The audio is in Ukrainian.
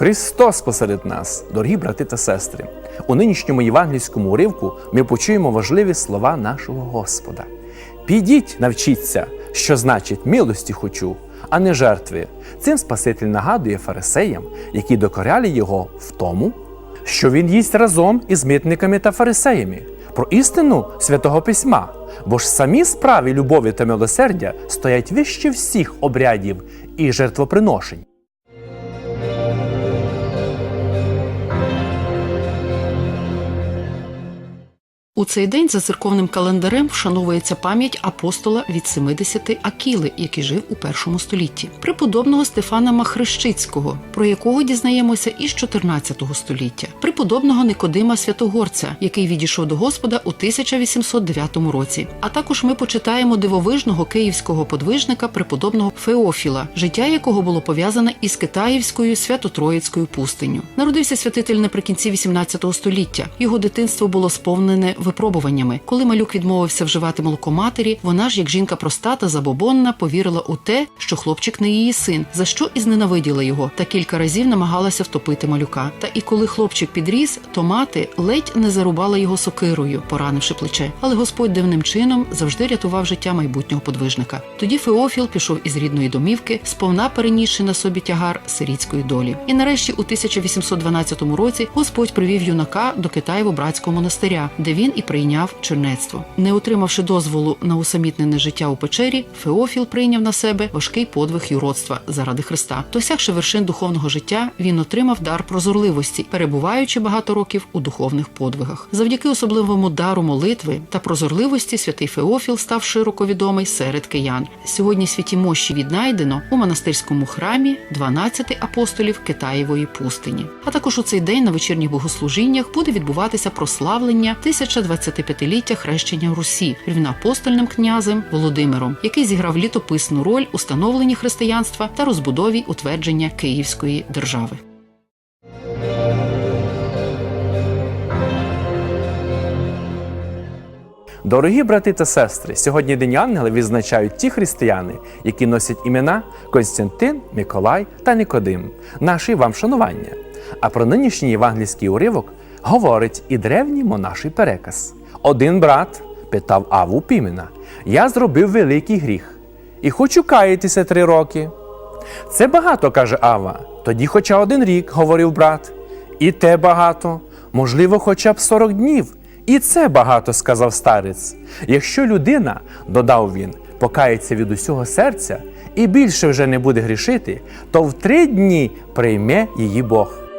Христос посеред нас, дорогі брати та сестри. У нинішньому євангельському уривку ми почуємо важливі слова нашого Господа. Підіть, навчіться, що значить милості хочу, а не жертви. Цим Спаситель нагадує фарисеям, які докоряли його в тому, що він їсть разом із митниками та фарисеями, про істину святого письма, бо ж самі справи любові та милосердя стоять вище всіх обрядів і жертвоприношень. У цей день за церковним календарем вшановується пам'ять апостола від 70 Акіли, який жив у першому столітті, преподобного Стефана Махрещицького, про якого дізнаємося із 14 століття, преподобного Никодима Святогорця, який відійшов до Господа у 1809 році. А також ми почитаємо дивовижного київського подвижника преподобного Феофіла, життя якого було пов'язане із Китаївською Свято-Троїцькою пустиню. Народився святитель наприкінці 18 століття. Його дитинство було сповнене випробуваннями. Коли малюк відмовився вживати молоко матері, вона ж, як жінка проста та забобонна, повірила у те, що хлопчик не її син, за що і зненавиділа його, та кілька разів намагалася втопити малюка. Та і коли хлопчик підріс, то мати ледь не зарубала його сокирою, поранивши плече. Але Господь дивним чином завжди рятував життя майбутнього подвижника. Тоді Феофіл пішов із рідної домівки, сповна перенісши на собі тягар сирітської долі. І нарешті, у 1812 році, Господь привів юнака до Китаєво-братського монастиря, де він і прийняв чернецтво. Не отримавши дозволу на усамітнене життя у печері, Феофіл прийняв на себе важкий подвиг юродства заради Христа. Досягши вершин духовного життя, він отримав дар прозорливості, перебуваючи багато років у духовних подвигах. Завдяки особливому дару молитви та прозорливості святий Феофіл став широко відомий серед киян. Сьогодні святі мощі віднайдено у монастирському храмі 12 апостолів Китаєвої пустині. А також у цей день на вечірніх богослужіннях буде відбуватися прославлення 1025-ліття хрещення Русі рівноапостольним князем Володимиром, який зіграв літописну роль у становленні християнства та розбудові утвердження Київської держави. Дорогі брати та сестри, сьогодні День Ангела відзначають ті християни, які носять імена Константин, Миколай та Никодим. Наші вам шанування. А про нинішній євангельський уривок говорить і древній монаший переказ. Один брат питав Аву Пімена: Я зробив великий гріх і хочу каятися три роки. Це багато, каже Ава. Тоді хоча один рік, говорив брат. І те багато, можливо, хоча б 40 днів. І це багато, сказав старець. Якщо людина, додав він, покається від усього серця і більше вже не буде грішити, то в три дні прийме її Бог.